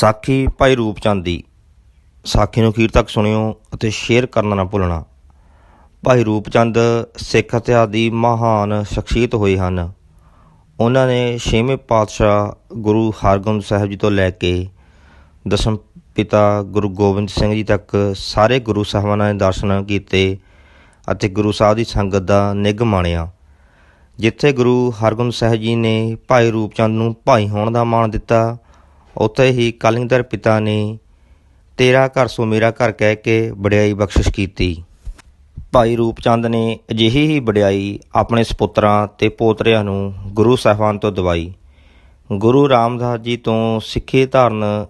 ਸਾਖੀ ਭਾਈ ਰੂਪਚੰਦ ਦੀ। ਸਾਖੀ ਨੂੰ ਅਖੀਰ ਤੱਕ ਸੁਣਿਓ ਅਤੇ ਸ਼ੇਅਰ ਕਰਨਾ ਨਾ ਭੁੱਲਣਾ। ਭਾਈ ਰੂਪਚੰਦ ਸਿੱਖ ਇਤਿਹਾਸ ਦੀ ਮਹਾਨ ਸ਼ਖਸੀਅਤ ਹੋਏ ਹਨ। ਉਹਨਾਂ ਨੇ ਛੇਵੇਂ ਪਾਤਸ਼ਾਹ ਗੁਰੂ ਹਰਗੋਬਿੰਦ ਸਾਹਿਬ ਜੀ ਤੋਂ ਲੈ ਕੇ ਦਸਮ ਪਿਤਾ ਗੁਰੂ ਗੋਬਿੰਦ ਸਿੰਘ ਜੀ ਤੱਕ ਸਾਰੇ ਗੁਰੂ ਸਾਹਿਬਾਨਾਂ ਦੇ ਦਰਸ਼ਨ ਕੀਤੇ ਅਤੇ ਗੁਰੂ ਸਾਹਿਬ ਦੀ ਸੰਗਤ ਦਾ ਨਿੱਘ ਮਾਣਿਆ। ਜਿੱਥੇ ਗੁਰੂ ਹਰਗੋਬਿੰਦ ਸਾਹਿਬ ਜੀ ਨੇ ਭਾਈ ਰੂਪਚੰਦ ਨੂੰ ਭਾਈ ਹੋਣ ਦਾ ਮਾਣ ਦਿੱਤਾ ਉੱਥੇ ਹੀ ਕਲਿੰਗਦਰ ਪਿਤਾ ਨੇ ਤੇਰਾ ਘਰ ਸੋ ਮੇਰਾ ਘਰ ਕਹਿ ਕੇ ਬੜਿਆਈ ਬਖਸ਼ਿਸ਼ ਕੀਤੀ। ਭਾਈ ਰੂਪਚੰਦ ਨੇ ਅਜਿਹੀ ਹੀ ਵਡਿਆਈ ਆਪਣੇ ਸਪੁੱਤਰਾਂ ਤੇ ਪੋਤਰਿਆਂ ਨੂੰ ਗੁਰੂ ਸਾਹਿਬਾਨ ਤੋਂ ਦਵਾਈ। ਗੁਰੂ ਰਾਮਦਾਸ ਜੀ ਤੋਂ ਸਿੱਖੀ ਧਾਰਨ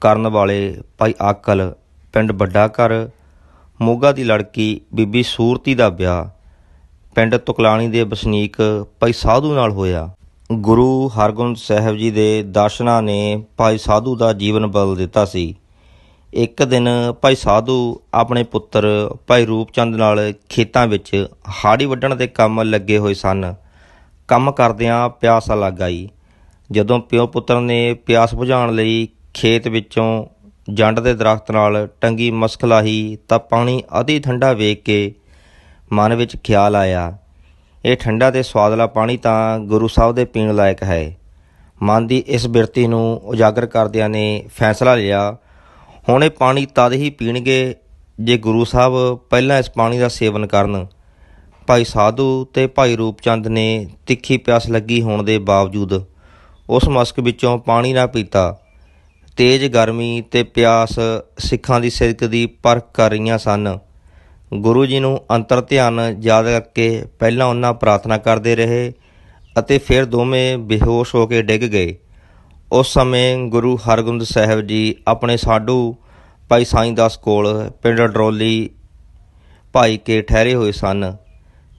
ਕਰਨ ਵਾਲੇ ਭਾਈ ਆਕਲ, ਪਿੰਡ ਵੱਡਾ ਘਰ, ਮੋਗਾ ਦੀ ਲੜਕੀ ਬੀਬੀ ਸੂਰਤੀ ਦਾ ਵਿਆਹ, ਪਿੰਡ ਤੁਕਲਾਣੀ ਦੇ ਵਸਨੀਕ ਭਾਈ ਸਾਧੂ ਨਾਲ ਹੋਇਆ। ਗੁਰੂ ਹਰਗੋਬਿੰਦ ਸਾਹਿਬ ਜੀ ਦੇ ਦਰਸ਼ਨਾਂ ਨੇ ਭਾਈ ਸਾਧੂ ਦਾ ਜੀਵਨ ਬਦਲ ਦਿੱਤਾ ਸੀ। ਇੱਕ ਦਿਨ ਭਾਈ ਸਾਧੂ ਆਪਣੇ ਪੁੱਤਰ ਭਾਈ ਰੂਪਚੰਦ ਨਾਲ ਖੇਤਾਂ ਵਿੱਚ ਹਾੜੀ ਵੱਢਣ ਦੇ ਕੰਮ ਲੱਗੇ ਹੋਏ ਸਨ। ਕੰਮ ਕਰਦਿਆਂ ਪਿਆਸ ਲੱਗ ਆਈ। ਜਦੋਂ ਪਿਓ ਪੁੱਤਰ ਨੇ ਪਿਆਸ ਬੁਝਾਉਣ ਲਈ ਖੇਤ ਵਿੱਚੋਂ ਜੰਡ ਦੇ ਦਰਖਤ ਨਾਲ ਟੰਗੀ ਮਸਕ ਲਾਹੀ ਤਾਂ ਪਾਣੀ ਅਤੀ ਠੰਡਾ ਵੇਖ ਕੇ ਮਨ ਵਿੱਚ ਖਿਆਲ ਆਇਆ। ਇਹ ਠੰਡਾ ਤੇ ਸਵਾਦਲਾ ਪਾਣੀ ਤਾਂ ਗੁਰੂ ਸਾਹਿਬ ਦੇ ਪੀਣ ਲਾਇਕ ਹੈ। ਮਨ ਦੀ ਇਸ ਬਿਰਤੀ ਨੂੰ ਉਜਾਗਰ ਕਰਦਿਆਂ ਨੇ ਫੈਸਲਾ ਲਿਆ, ਹੁਣ ਇਹ ਪਾਣੀ ਤਦ ਹੀ ਪੀਣਗੇ ਜੇ ਗੁਰੂ ਸਾਹਿਬ ਪਹਿਲਾਂ ਇਸ ਪਾਣੀ ਦਾ ਸੇਵਨ ਕਰਨ। ਭਾਈ ਸਾਧੂ ਤੇ ਭਾਈ ਰੂਪਚੰਦ ਨੇ ਤਿੱਖੀ ਪਿਆਸ ਲੱਗੀ ਹੋਣ ਦੇ ਬਾਵਜੂਦ ਉਸ ਮਸਕ ਵਿੱਚੋਂ ਪਾਣੀ ਨਾ ਪੀਤਾ। ਤੇਜ਼ ਗਰਮੀ ਤੇ ਪਿਆਸ ਸਿੱਖਾਂ ਦੀ ਸਿਰਕ ਦੀ ਪਰਖ ਕਰ ਰਹੀਆਂ ਸਨ। ਗੁਰੂ ਜੀ ਨੂੰ ਅੰਤਰ ਧਿਆਨ ਯਾਦ ਕਰਕੇ ਪਹਿਲਾਂ ਉਹਨਾਂ ਪ੍ਰਾਰਥਨਾ ਕਰਦੇ ਰਹੇ ਅਤੇ ਫਿਰ ਦੋਵੇਂ ਬੇਹੋਸ਼ ਹੋ ਕੇ ਡਿੱਗ ਗਏ। ਉਸ ਸਮੇਂ ਗੁਰੂ ਹਰਗੋਬਿੰਦ ਸਾਹਿਬ ਜੀ ਆਪਣੇ ਸਾਡੂ ਭਾਈ ਸਾਈਂ ਦਾਸ ਕੋਲ ਪਿੰਡ ਡਰੋਲੀ ਭਾਈ ਕੇ ਠਹਿਰੇ ਹੋਏ ਸਨ।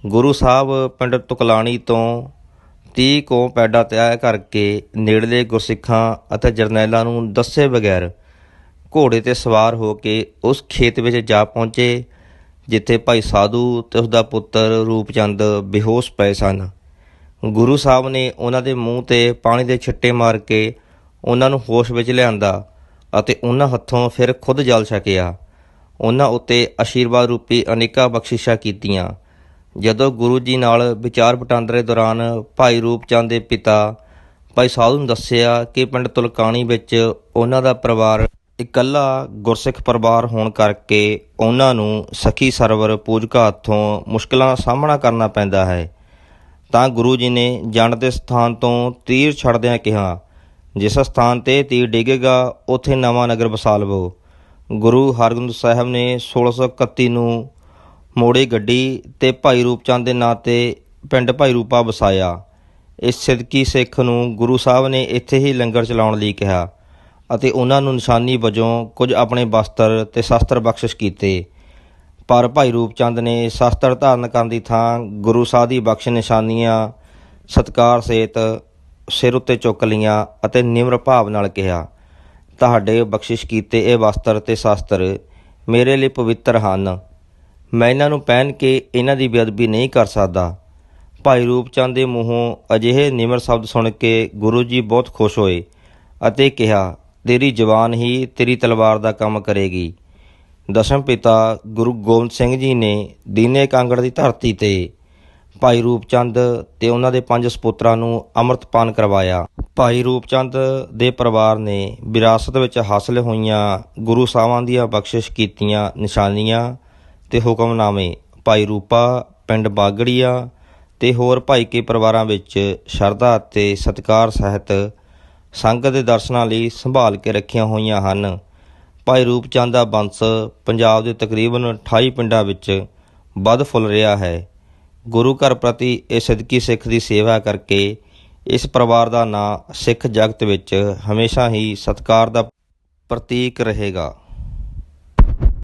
ਗੁਰੂ ਸਾਹਿਬ ਪਿੰਡ ਤੁਕਲਾਣੀ ਤੋਂ 30 ਕੋ ਪੈਡਾ ਤੈਅ ਕਰਕੇ ਨੇੜਲੇ ਗੁਰਸਿੱਖਾਂ ਅਤੇ ਜਰਨੈਲਾਂ ਨੂੰ ਦੱਸੇ ਬਗੈਰ ਘੋੜੇ ਤੇ ਸਵਾਰ ਹੋ ਕੇ ਉਸ ਖੇਤ ਵਿੱਚ ਜਾ ਪਹੁੰਚੇ ਜਿੱਥੇ ਭਾਈ ਸਾਧੂ ਤੇ ਉਸ ਦਾ ਪੁੱਤਰ ਰੂਪਚੰਦ ਬੇਹੋਸ਼ ਪਏ ਸਨ। ਗੁਰੂ ਸਾਹਿਬ ਨੇ ਉਹਨਾਂ ਦੇ ਮੂੰਹ ਤੇ ਪਾਣੀ ਦੇ ਛਿੱਟੇ ਮਾਰ ਕੇ ਉਹਨਾਂ ਨੂੰ ਹੋਸ਼ ਵਿੱਚ ਲਿਆਂਦਾ ਅਤੇ ਉਹਨਾਂ ਹੱਥੋਂ ਫਿਰ ਖੁਦ ਜਲ ਛਕਿਆ। ਉਹਨਾਂ ਉੱਤੇ ਆਸ਼ੀਰਵਾਦ ਰੂਪੀ ਅਨੇਕਾਂ ਬਖਸ਼ਿਸ਼ਾਂ ਕੀਤੀਆਂ। ਜਦੋਂ ਗੁਰੂ ਜੀ ਨਾਲ ਵਿਚਾਰ ਵਟਾਂਦਰੇ ਦੌਰਾਨ ਭਾਈ ਰੂਪਚੰਦ ਦੇ ਪਿਤਾ ਭਾਈ ਸਾਧੂ ਨੂੰ ਦੱਸਿਆ ਕਿ ਪਿੰਡ ਤੁਲਕਾਣੀ ਵਿੱਚ ਉਹਨਾਂ ਦਾ ਪਰਿਵਾਰ ਇਕੱਲਾ ਗੁਰਸਿੱਖ ਪਰਿਵਾਰ ਹੋਣ ਕਰਕੇ ਉਹਨਾਂ ਨੂੰ ਸਖੀ ਸਰਵਰ ਪੂਜਕਾ ਹੱਥੋਂ ਮੁਸ਼ਕਲਾਂ ਦਾ ਸਾਹਮਣਾ ਕਰਨਾ ਪੈਂਦਾ ਹੈ। ਤਾਂ ਗੁਰੂ ਜੀ ਨੇ ਜੰਡ ਦੇ ਸਥਾਨ ਤੋਂ ਤੀਰ ਛੱਡਦਿਆਂ ਕਿਹਾ, ਜਿਸ ਸਥਾਨ ਤੇ ਤੀਰ ਡਿੱਗੇਗਾ, ਉੱਥੇ ਨਵਾਂ ਨਗਰ ਵਸਾ ਲਵੋ। ਗੁਰੂ ਹਰਗੋਬਿੰਦ ਸਾਹਿਬ ਨੇ 1631 ਨੂੰ ਮੋੜੇ ਗੱਡੀ ਤੇ ਭਾਈ ਰੂਪਚੰਦ ਦੇ ਨਾਂ ਤੇ ਪਿੰਡ ਭਾਈ ਰੂਪਾ ਵਸਾਇਆ। ਇਸ ਸਿੱਧਕੀ ਸਿੱਖ ਨੂੰ ਗੁਰੂ ਸਾਹਿਬ ਨੇ ਇੱਥੇ ਹੀ ਲੰਗਰ ਚਲਾਉਣ ਲਈ ਕਿਹਾ। ਅਤੇ ਉਹਨਾਂ ਨੂੰ ਨਿਸ਼ਾਨੀ ਵਜੋਂ ਕੁਝ ਆਪਣੇ ਵਸਤਰ ਤੇ ਸ਼ਸਤਰ ਬਖਸ਼ਿਸ਼ ਕੀਤੇ। ਪਰ ਭਾਈ ਰੂਪਚੰਦ ਨੇ ਸ਼ਸਤਰ ਧਾਰਨ ਕਰਨ ਦੀ ਥਾਂ ਗੁਰੂ ਸਾਹਿਬ ਦੀ ਬਖਸ਼ ਨਿਸ਼ਾਨੀਆਂ, ਸਤਕਾਰ ਸੇਤ ਸਿਰ ਉੱਤੇ ਚੁੱਕ ਲੀਆਂ ਅਤੇ ਨਿਮਰ ਭਾਵ ਨਾਲ ਕਿਹਾ, ਤੁਹਾਡੇ ਬਖਸ਼ਿਸ਼ ਕੀਤੇ ਇਹ ਵਸਤਰ ਤੇ ਸ਼ਸਤਰ ਮੇਰੇ ਲਈ ਪਵਿੱਤਰ ਹਨ। ਮੈਂ ਇਹਨਾਂ ਨੂੰ ਪਹਿਨ ਕੇ ਇਹਨਾਂ ਦੀ ਬੇਅਦਬੀ ਨਹੀਂ ਕਰ ਸਕਦਾ। ਭਾਈ ਰੂਪਚੰਦ ਦੇ ਮੂੰਹੋਂ ਅਜਿਹੇ ਨਿਮਰ ਸ਼ਬਦ ਸੁਣ ਕੇ ਗੁਰੂ ਜੀ ਬਹੁਤ ਖੁਸ਼ ਹੋਏ ਅਤੇ ਕਿਹਾ ਤੇਰੀ ਜ਼ੁਬਾਨ ਹੀ ਤੇਰੀ ਤਲਵਾਰ ਦਾ ਕੰਮ ਕਰੇਗੀ। ਦਸ਼ਮ ਪਿਤਾ ਗੁਰੂ ਗੋਬਿੰਦ ਸਿੰਘ ਜੀ ਨੇ ਦੀਨੇ ਕਾਂਗੜ ਦੀ ਧਰਤੀ ਤੇ ਭਾਈ ਰੂਪਚੰਦ ਤੇ ਉਹਨਾਂ ਦੇ ਪੰਜ ਸਪੁੱਤਰਾਂ ਨੂੰ ਅੰਮ੍ਰਿਤਪਾਨ ਕਰਵਾਇਆ। ਭਾਈ ਰੂਪਚੰਦ ਦੇ ਪਰਿਵਾਰ ਨੇ ਵਿਰਾਸਤ ਵਿੱਚ ਹਾਸਲ ਹੋਈਆਂ ਗੁਰੂ ਸਾਹਿਬਾਂ ਦੀਆਂ ਬਖਸ਼ਿਸ਼ ਕੀਤੀਆਂ ਨਿਸ਼ਾਨੀਆਂ ਤੇ ਹੁਕਮਨਾਮੇ। ਭਾਈ ਰੂਪਾ, ਪਿੰਡ ਬਾਗੜੀਆ ਤੇ ਹੋਰ ਭਾਈ ਕੇ ਪਰਿਵਾਰਾਂ ਵਿੱਚ ਸ਼ਰਧਾ ਅਤੇ ਸਤਿਕਾਰ ਸਹਿਤ ਸੰਗਤ ਦੇ ਦਰਸ਼ਨਾਂ ਲਈ ਸੰਭਾਲ ਕੇ ਰੱਖੀਆਂ ਹੋਈਆਂ ਹਨ। ਭਾਈ ਰੂਪਚੰਦ ਦਾ ਬੰਸ ਪੰਜਾਬ ਦੇ ਤਕਰੀਬਨ 28 ਪਿੰਡਾਂ ਵਿੱਚ ਵੱਧ ਫੁੱਲ ਰਿਹਾ ਹੈ। ਗੁਰੂ ਘਰ ਪ੍ਰਤੀ ਇਹ ਸਦਕੀ ਸਿੱਖ ਦੀ ਸੇਵਾ ਕਰਕੇ ਇਸ ਪਰਿਵਾਰ ਦਾ ਨਾਂ ਸਿੱਖ ਜਗਤ ਵਿੱਚ ਹਮੇਸ਼ਾ ਹੀ ਸਤਿਕਾਰ ਦਾ ਪ੍ਰਤੀਕ ਰਹੇਗਾ।